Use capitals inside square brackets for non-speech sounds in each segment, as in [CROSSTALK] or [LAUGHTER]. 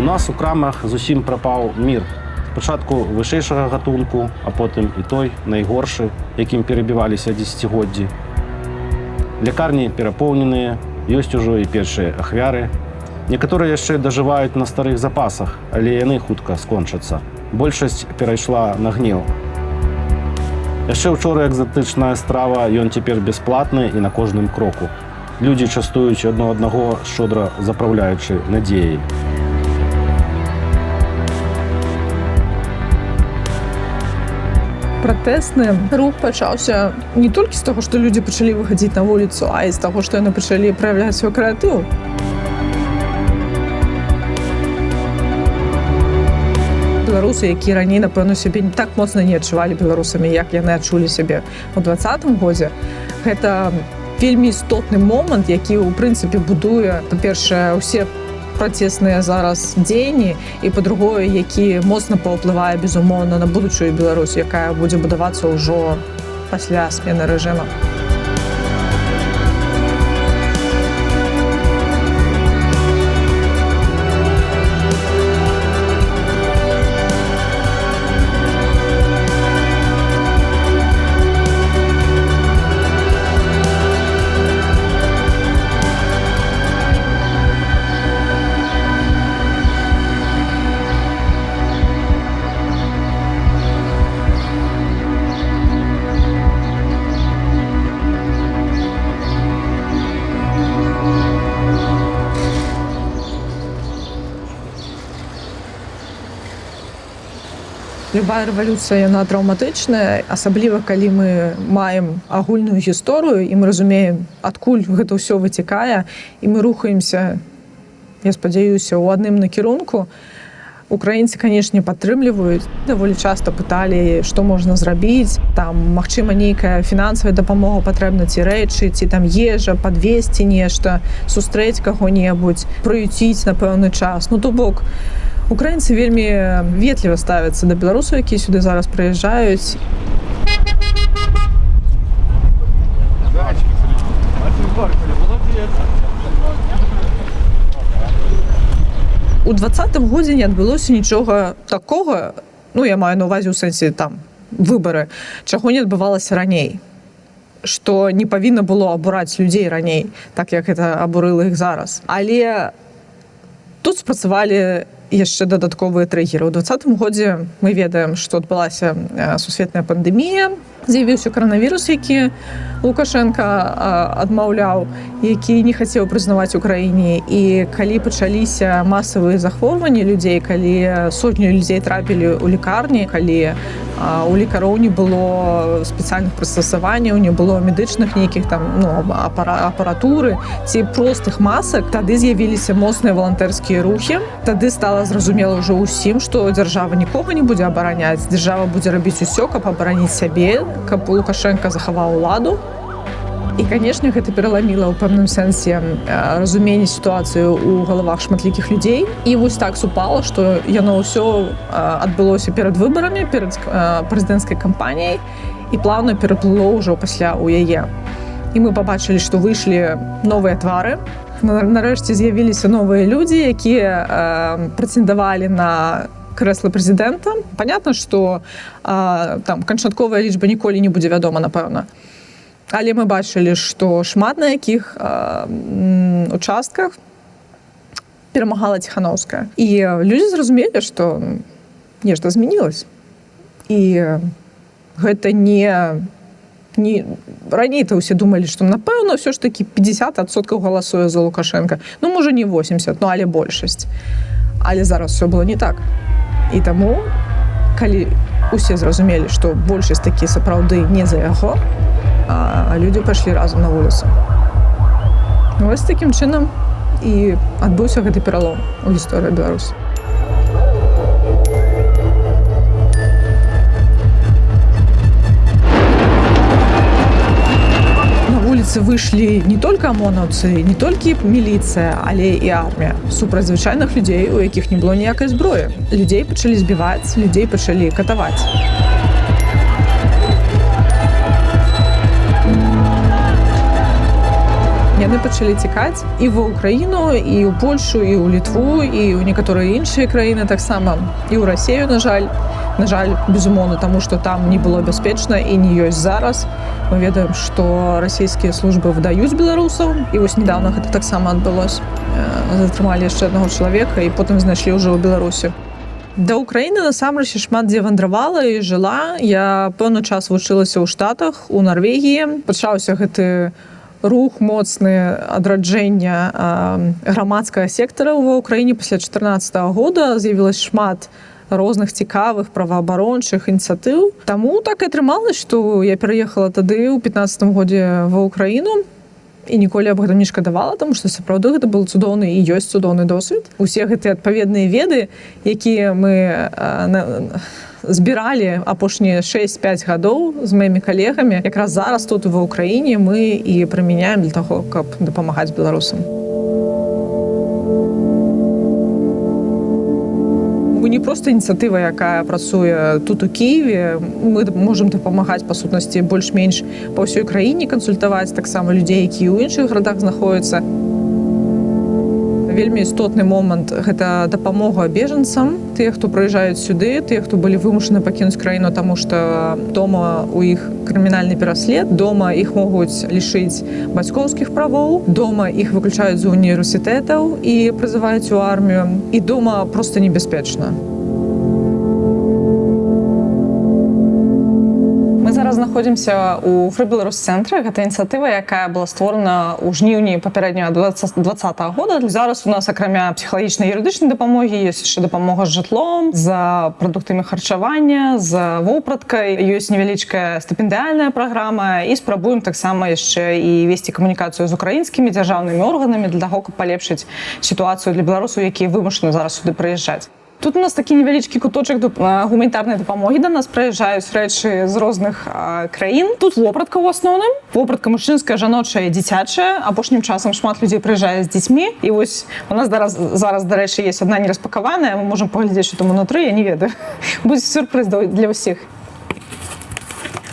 У нас у крамах зусім прапаў мір. Спачатку вышэйшага гатунку, а потым і той найгоршы, якім перабіваліся дзесяцігоддзі. Лякарні перапоўненыя, ёсць ужо і першыя ахвяры. Некаторыя яшчэ дажываюць на старых запасах, але яны хутка скончацца. Большасць перайшла на гнеў. Яшчэ ўчора экзатычная страва, ён цяпер бясплатны і на кожным кроку. Людзі частуюць адно аднаго шчодра запраўляючы надзеяй. пратэсны рух пачаўся не толькі з таго што людзі пачалі выхадзіць на вуліцу а і з таго што яны пачалі праяўляць свой крэатыў беларусы які раней напэўна сябе не так моцна не адчувалі беларусамі як яны адчулі сябе у двадцатым годзе гэта вельмі істотны момант які ў прынцыпе будуе па-першае усе працесныя зараз дзеянні і па-другое які моцна паўплывае безумоўна на будучую Беларусь якая будзе будавацца ўжо пасля смены рэжыма Любая рэвалюцыя яна траўматычная асабліва калі мы маем агульную гісторыю і мы разумеем адкуль гэта ўсё выцікае і мы рухаемся я спадзяюся у адным накірунку. Украінцы канешне падтрымліваюць даволі часта пыталі што можна зрабіць там магчыма нейкая фінансавая дапамога патрэбна ці рэчы ці там ежа подвесці нешта сустрэць каго-небудзь прыюціць на пэўны час. Ну то бок у украінцы вельмі ветліва ставяцца да беларусаў які сюды зараз прыязджаюць у двадцатым годзе не адбылося нічога такога ну я маю на увазе ў сэнсе там выбары чаго не адбывалася раней што не павінна было абураць людзей раней так як это абурыла іх зараз але тут спрацавалі яшчэ дадатковыя трыггеры у двадцатым годзе мы ведаем што адбылася сусветная пандэмія з'явіўся каранавірус які лукашенко адмаўляў які не хацеў прызнаваць украіне і калі пачаліся масавыя захворванні людзей калі сотню людзей трапілі ў лікарні калі у лекароў не было спецыяльных прыстасаванняў не было медычных нейкіх там ну, апара апаратуры ці простых масак тады з'явіліся моцныя валантэрскія рухі тады стала зразумела ўжо ўсім што дзяржава нікога не будзе абараняць дзяржава будзе рабіць усё каб абараніць сябе каб лукашенко захаваў уладу. І канешне гэта пераламіла ў пэўным сэнсе разуменне сітуацыю ў галавах шматлікіх людзей. І вось так супала што яно ўсё адбылося перад выбарамі перад прэзідэнцкай кампаніяй. І плаўна пераплыло ўжо пасля ў яе. І мы пабачылі што выйшлі новыя твары. Нарэшце з'явіліся новыя людзі якія прэтэндавалі на крэсла прэзідэнта понятно что там канчатковая лічба ніколі не будзе вядома напэўна але мы бачылі што шмат на якіх участках перамагала ціхановская і людзі зразумелі што нешта змянілось і гэта не не раней то ўсе думалі што напэўна ўсё ж таки 50соткаў галасуе за лукашенко ну можа не 80 ну але большасць. Але зараз все было не так і таму калі усе зразумелі што большасць такі сапраўды не за яго а людзі пайшлі разам на вуліцу. Вось такім чынам і адбыўся гэты пералом у гісторыі беларусі вуліцы выйшлі не только амонаўцы не толькі міліцыя але і армія супраць звычайных людзей у якіх не было ніякай зброі людзей пачалі збіваць людзей пачалі катаваць яны пачалі цікаць і ва ўкраіну і ў польшу і ў літву і ў некаторыя іншыя краіны таксама і ў рассею на жаль на жаль безумоўна тому что там не было бяспечна і не ёсць зараз мы ведаем что расійскія службы выдаюць беларусаў і вось недавно гэта таксама адбылось Э, затрымалі яшчэ аднаго чалавека і потым знайшлі ўжо ў беларусі Да ўкраіны насамрэч шмат дзе вандравала і жыла. Я пэўны час вучылася ў штатах у Нарвегіі. Пачаўся гэты рух моцны адраджэння а, грамадскага сектара ва ўкраіне пасля 14 -го года з'явілась шмат розных цікавых праваабарончых ініцыятыў. Таму так і атрымалось, што я пераехала тады ў 15 годзе ва ўкраіну і ніколі аб гэтым не шкадавала тому што сапраўды гэта был цудоўны і ёсць цудоўны досвед усе гэтыя адпаведныя веды якія мы а, на, збіралі апошнія 6-5 гадоў з маімі калегамі якраз зараз тут ва ўкраіне мы і прымяняем для таго каб дапамагаць беларусам не просто ініцыятыва якая працуе тут у Киеве мы можем дапамагаць па сутнасці больш-менш па ўсёй краіне кансультаваць таксама людзей які ў іншых гарадах знаходзяцца вельмі істотны момант гэта дапамога бежанцам тыя хто прыязджаюць сюды тыя хто былі вымушаны пакінуць краіну таму што дома у іх крымінальны пераслед дома іх могуць лішыць бацькоўскіх правоў дома іх выключаюць з універсітэтаў і прызываюць у армію і дома просто небяспечна зараз знаходзімся у фрыбеларус цэнтры гэта ініцыятыва якая была створана ў жніўні папярэдняга 20 20 года зараз у нас акрамя псіхалагічнай юрыдычнай дапамогі ёсць яшчэ дапамога з жытлом за прадуктамі харчавання за вопраткай ёсць невялічкая стыпендыяльная праграма і спрабуем таксама яшчэ і весці камунікацыю з украінскімі дзяржаўнымі органамі для таго каб палепшыць сітуацыю для беларусаў якія вымушаны зараз сюды прыязджаць Тут у нас такі невялічкі куточак доп- а, гуманітарнай дапамогі да нас прыязджаюць рэчы з розных а, краін. Тут вопратка ў асноўным. Вопратка мужчынская, жаночая, дзіцячая. Апошнім часам шмат людзей прыязджае з дзецьмі. І вось у нас зараз, зараз дарэчы, есть адна нераспакаваная. Мы можам паглядзець, што там унутры, я не ведаю. [LAUGHS] Будзе сюрпрыз да- для ўсіх.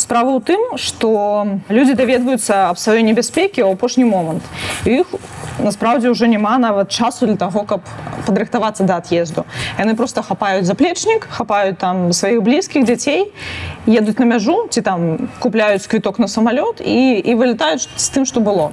Справа ў тым, што людзі даведваюцца аб сваёй небяспекі ў апошні момант. І іх насправдзе ўжо няма нават часу для таго, каб падрыхтавацца да ад'езду. Яны проста хапаюць заплечнік, хапаюць там сваіх блізкіх дзяцей, едуць на мяжу ці там купляюць квіток на самалёт і, і вылетаюць з тым, што было.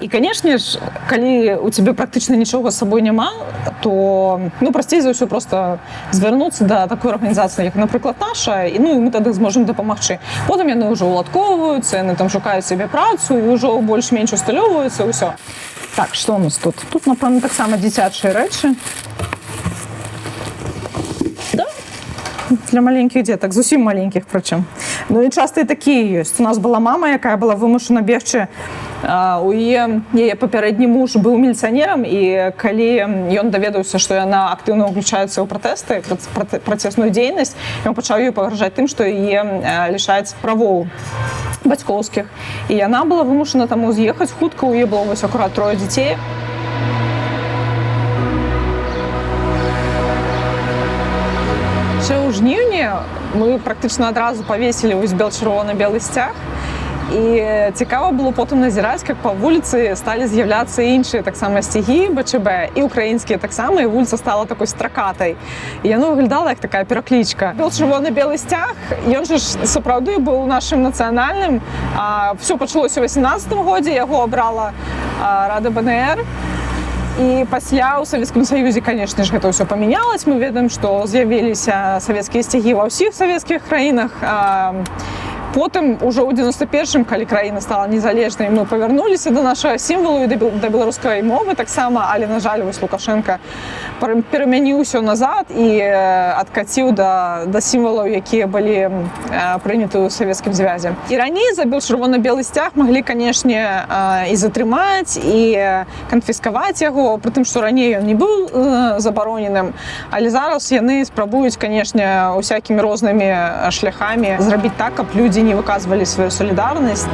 І канешне ж калі у цябе практычна нічога з сабой няма то ну прасцей за ўсё просто звярнуцца да такой арганізацыі як напрыклад наша і ну і мы тады зможам дапамагчы потым яны ўжо ўладкоўваюцца яны там шукаюць сябе працу і ўжо больш-менш усталёўваюцца ўсё так что у нас тут тут напэўна таксама дзіцячыя рэчы да? для маленькіх дзетак зусім маленькіх прычым ну і часта і такія ёсць у нас была мама якая была вымушана бегчы А, у яе яе папярэдні муж быў міліцыянерам і калі ён даведаўся што яна актыўна ўключаецца ў пратэсты прац- праце- працэсную дзейнасць ён пачаў ёй пагражаць тым што яе лішаць правоў бацькоўскіх і яна была вымушана таму з'ехаць хутка у яе было вось акурат трое дзяцей Ще ў жніўні мы практычна адразу павесілі вось бел-чырвона-белы сцяг і цікава было потым назіраць як па вуліцы сталі з'яўляцца іншыя таксама сцягі бчб і украінскія таксама і вуліца стала такой стракатай і яно выглядала як такая пераклічка бел чырвоны белы сцяг ён жа ж сапраўды быў нашым нацыянальным все пачалося ў 18 годзе яго абрала а, рада бнр і пасля ў савецкім саюзе канешне ж гэта ўсё памянялось мы ведаем што з'явіліся савецкія сцягі ва ўсіх савецкіх краінах а, потым ужо ў 91 калі краіна стала незалежнай мы павярнуліся да нашага сімвалу і да бел- да беларускай мовы таксама але на жаль вось лукашенко пер- перамяніў усё назад і э, адкаціў да да сімвалаў якія былі э, прыняты ў савецкім звязе і раней забіў чырвона-белы сцяг маглі канешне э, і затрымаць і э, канфіскаваць яго прытым што раней ён не быў э, забароненым але зараз яны спрабуюць канешне усякімі рознымі э, шляхамі зрабіць так каб людзі не выказвалі сваю салідарнасць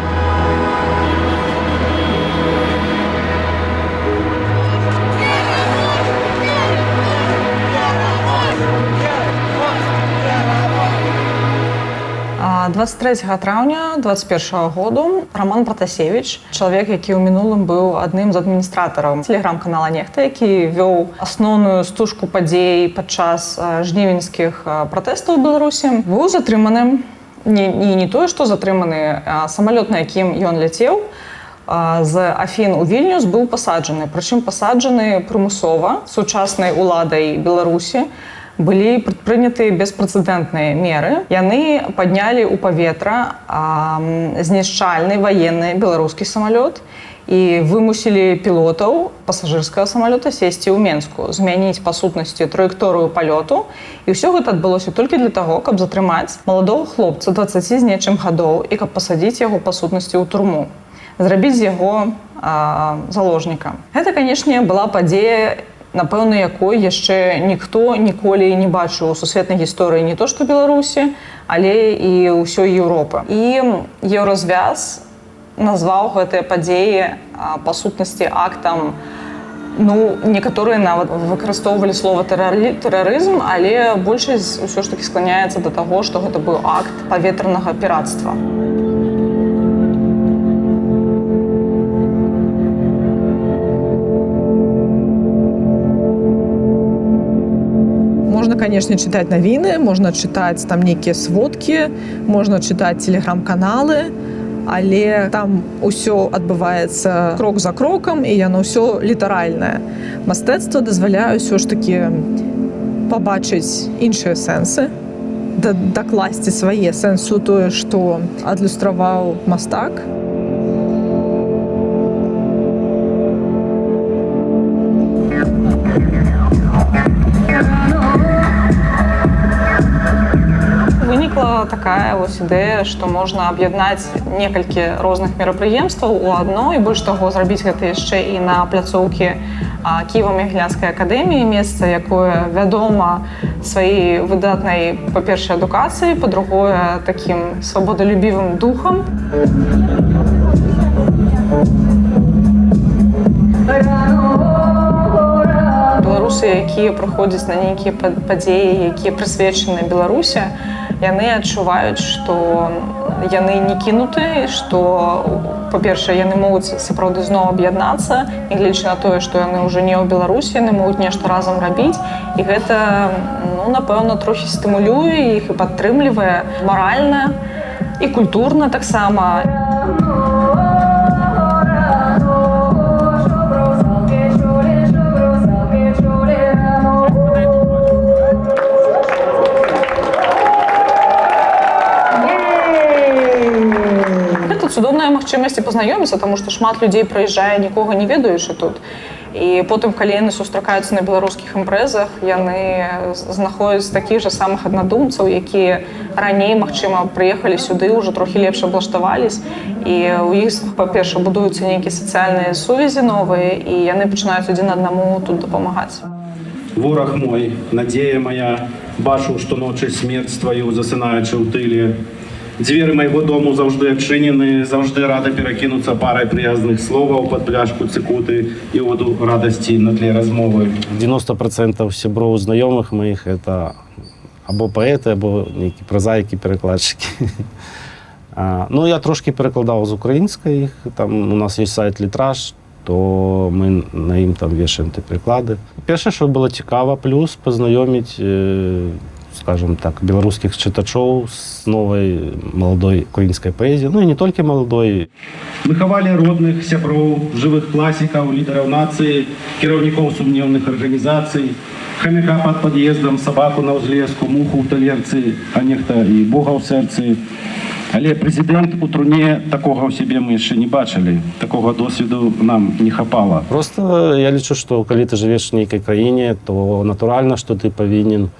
А 23 траўня 21 году Роман Пратасевич, чалавек, які ў мінулым быў адным з адміністратараў тэлеграм-канала нехта, які вёў асноўную стужку падзей падчас жнівеньскіх пратэстаў у Беларусі, быў затрыманым не, не, не тое, што затрыманы а самалёт, на якім ён ляцеў, а, з Афін у Вільнюс быў пасаджаны. Прычым пасаджаны прымусова сучаснай уладай Беларусі былі прадпрынятыя беспрэцэдэнтныя меры. Яны паднялі ў паветра а, м, знішчальны ваенны беларускі самалёт і вымусілі пілотаў пасажырскага самалёта сесці ў Менску, змяніць па сутнасці траекторыю палёту. І ўсё гэта адбылося толькі для таго, каб затрымаць маладога хлопца 20 з нечым гадоў і каб пасадзіць яго па сутнасці ў турму зрабіць з яго а, заложніка. Гэта, канешне, была падзея, напэўна, якой яшчэ ніхто ніколі не бачыў у сусветнай гісторыі не то што Беларусі, але і ўсёй Еўропы. І еўразвяз назваў гэтыя падзеі па сутнасці актам, Ну, некаторыя нават выкарыстоўвалі слова тэрарі- тэрарызм, але большасць ўсё ж такі скланяецца да таго, што гэта быў акт паветранага піратства. Можна, канешне, чытаць навіны, можна чытаць там нейкія сводкі, можна чытаць тэлеграм-каналы, але там усё адбываецца крок за крокам і яно ўсё літаральнае. Мастацтва дазваляе ўсё ж такі пабачыць іншыя сэнсы, да- дакласці свае сэнсу тое, што адлюстраваў мастак. Вынікла такая вось ідэя, што можна аб'яднаць некалькі розных мерапрыемстваў у адно і больш таго зрабіць гэта яшчэ і на пляцоўкі ківа-міглянскай акадэміі месца, якое вядома сваёй выдатнай па-першай адукацыі, па-другое такім свабодалюбівым духам. беларусы якія прыходзяць на нейкія па- падзеі якія прысвечаны беларусе яны адчуваюць што яны не кінуты што па-першае яны могуць сапраўды зноў аб'яднацца нягледзячы на тое што яны ўжо не ў беларусі яны могуць нешта разам рабіць і гэта ну напэўна трохі стымулюе іх і падтрымлівае маральна і культурна таксама Гэта цудоўная магчымасць і пазнаёміцца, таму што шмат людзей прыязджае нікога не ведаючы тут. І потым калі яны сустракаюцца на беларускіх імпрэзах, яны знаходзяць такіх жа самых аднадумцаў, якія раней, магчыма, прыехалі сюды, ўжо трохі лепш аблаштавались. І ў іх, па-перша, будуюцца нейкія сацыяльныя сувязі новыя і яны пачынаюць адзін аднаму тут дапамагаць. Вораг мой, надзея моя, бачу, што ночы смерць тваю засынаючы ў тыле. Дзверы майго дому заўжды адчынены, заўжды рада перакінуцца парай прыязных словаў пад пляшку цыкуты і воду радасці на тле размовы. 90% сяброў знаёмых маіх это або паэты, або нейкі празаікі, перакладчыкі. А, ну, я трошки перакладаў з украінскай, там у нас есть сайт літраж, то мы на ім там вешаем ты прыклады. Першае, що было цікава, плюс пазнаёміць э, скажем так беларускіх чытачоў з новай маладой украінскай паэзіі, ну і не толькі маладой. Выхавалі родных сяброў, жывых класікаў, лідараў нацыі, кіраўнікоў сумнеўных арганізацый, хамяка пад пад'ездам, сабаку на ўзлеску, муху ў талерцы, а нехта і бога ў сэрцы. Але прэзідэнт у труне такога ў сябе мы яшчэ не бачылі. Такога досведу нам не хапала. Просто я лічу, што калі ты жывеш в нейкай краіне, то натуральна, што ты павінен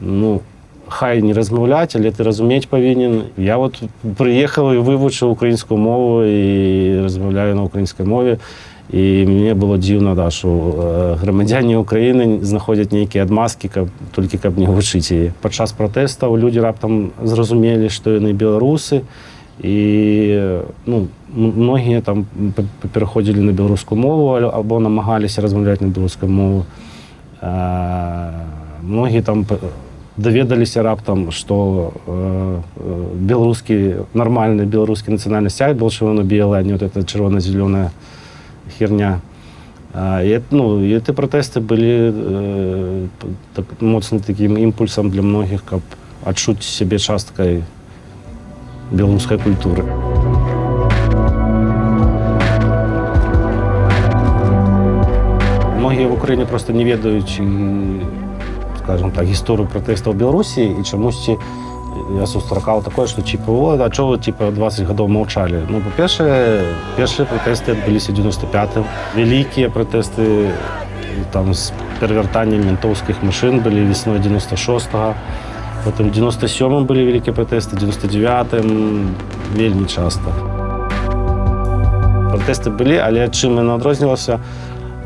ну, хай не размаўляць, але ты разумець павінен. Я вот прыехаў і вывучыў украінскую мову і размаўляю на украінскай мове. І мне было дзіўна да, што э, грамадзяне ўкраіны знаходзяць нейкія адмазкі, каб, толькі каб не вучыць яе. Падчас пратэстаў людзі раптам зразумелі, што яны беларусы і ну, м- многія там п- п- пераходзілі на беларускую мову аль- або намагаліся размаўляць на беларускай мову. Э, Многія там п- даведаліся раптам, што э, э, беларускі нармальны беларускі нацыянальны сцяг был чырвона-белы, а не вот эта чырвона-зялёная херня. А, і, ну, і ці пратэсты былі э, так, моцным такім імпульсам для многіх, каб адчуць сябе часткай беларускай культуры. Многія в Україні просто не ведаюць і, скажем так, гісторыю пратэстаў Беларусі і чамусьці я сустракаў такое, што типа, о, а чого ви типа 20 гадоў маўчалі? Ну, па-першае, першыя пратэсты адбыліся 95-м. Вялікія пратэсты там з перавяртаннем ментоўскіх машын былі весной 96-го. Потым 97-м былі вялікія пратэсты, 99-м вельмі часта. Пратэсты былі, але чым яно адрознілася,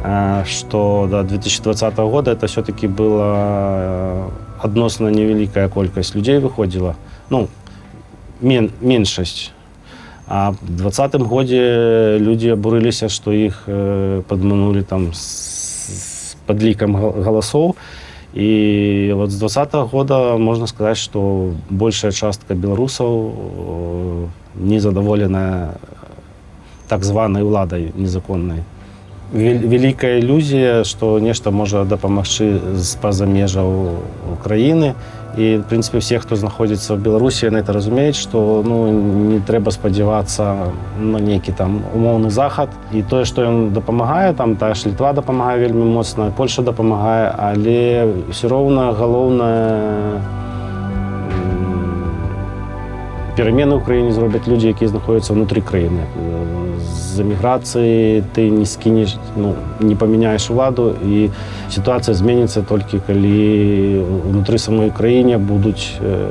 э, што да 2020 года это все-таки была адносна невялікая колькасць людзей выходзіла. Ну, мен, меншасць. А в 20 годзе людзі абурыліся, што іх э, падманулі там з, з падлікам га- галасоў. І вот з 20 года можна сказаць, што большая частка беларусаў э, незадаволеная так званай уладай незаконнай. Вел- Вялікая ілюзія, што нешта можа дапамагчы з-па-за межаў краіны. І в прынцыпе все, хто знаходзіцца ў Беларусі, на это разумеюць, што ну, не трэба спадзявацца на нейкі там умоўны захад. І тое, што ён дапамагае, там тая ж літва дапамагае вельмі моцна, Польша дапамагае, але ўсё роўна галоўнае перамены ў краіне зробяць людзі, якія знаходзяцца ўнутры краіны. З эміграцыі ты не скінеш, ну, не памяняеш уладу і сітуацыя зменіцца толькі калі унутры самой краіне будуць э,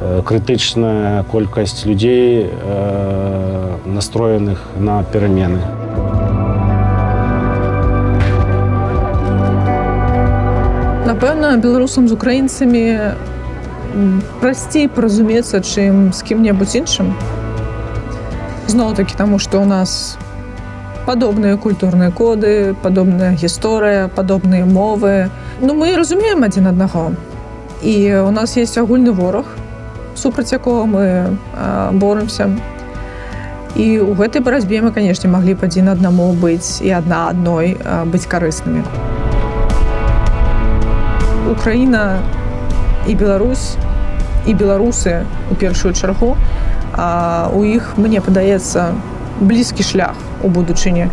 э, крытычная колькасць людзей э, настроеных на перамены. Напэўна, беларусам з украінцамі м, прасцей паразумецца, чым з кім-небудзь іншым. Зноў такі таму, што ў нас падобныя культурныя коды, падобная гісторыя, падобныя мовы. Ну мы разумеем адзін аднаго. І у нас есть агульны вораг, супраць якога мы а, боремся. І ў гэтай барацьбе мы, канешне, маглі б адзін аднаму быць і адна адной а, быць карыснымі. Украіна і Беларусь і беларусы у першую чаргу а у іх мне падаецца блізкі шлях у будучыні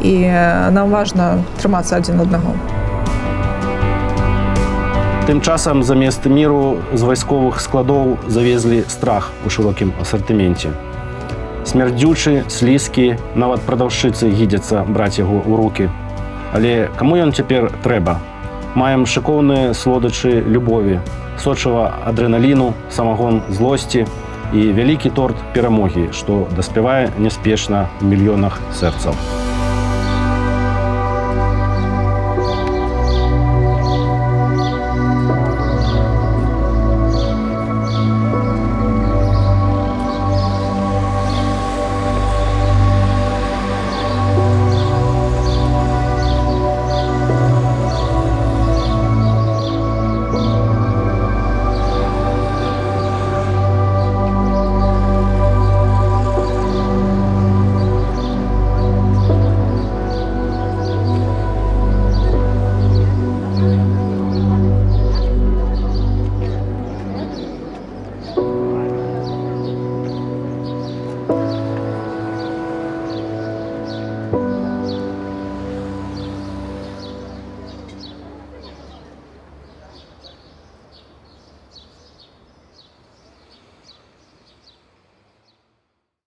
і э, нам важна трымацца адзін аднаго. Тым часам замест міру з вайсковых складоў завезлі страх у шырокім асартыменце. Смярдзючы, слізкі, нават прадаўшчыцы гідзяцца браць яго ў руки. Але каму ён цяпер трэба? Маем шыкоўныя слодачы любові, сочыва адрэналіну, самагон злосці і вялікі торт перамогі, што даспявае няспешна ў мільёнах сэрцаў.